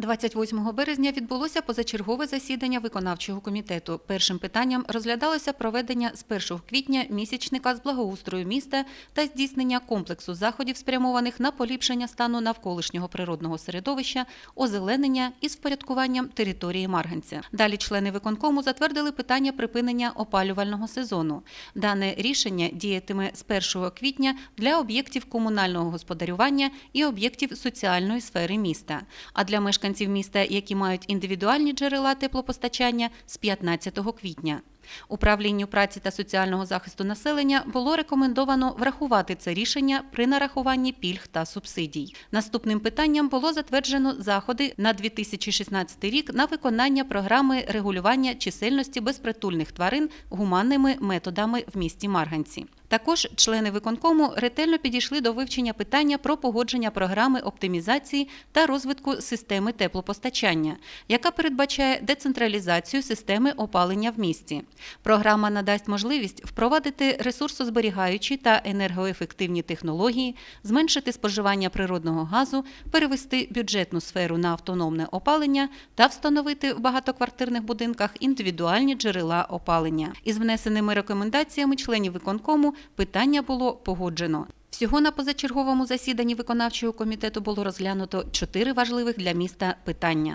28 березня відбулося позачергове засідання виконавчого комітету. Першим питанням розглядалося проведення з 1 квітня місячника з благоустрою міста та здійснення комплексу заходів, спрямованих на поліпшення стану навколишнього природного середовища, озеленення із впорядкуванням території Марганця. Далі члени виконкому затвердили питання припинення опалювального сезону. Дане рішення діятиме з 1 квітня для об'єктів комунального господарювання і об'єктів соціальної сфери міста. А для мешканців міста, які мають індивідуальні джерела теплопостачання, з 15 квітня. Управлінню праці та соціального захисту населення було рекомендовано врахувати це рішення при нарахуванні пільг та субсидій. Наступним питанням було затверджено заходи на 2016 рік на виконання програми регулювання чисельності безпритульних тварин гуманними методами в місті Марганці. Також члени виконкому ретельно підійшли до вивчення питання про погодження програми оптимізації та розвитку системи теплопостачання, яка передбачає децентралізацію системи опалення в місті. Програма надасть можливість впровадити ресурсозберігаючі та енергоефективні технології, зменшити споживання природного газу, перевести бюджетну сферу на автономне опалення та встановити в багатоквартирних будинках індивідуальні джерела опалення. Із внесеними рекомендаціями членів виконкому питання було погоджено. Всього на позачерговому засіданні виконавчого комітету було розглянуто чотири важливих для міста питання.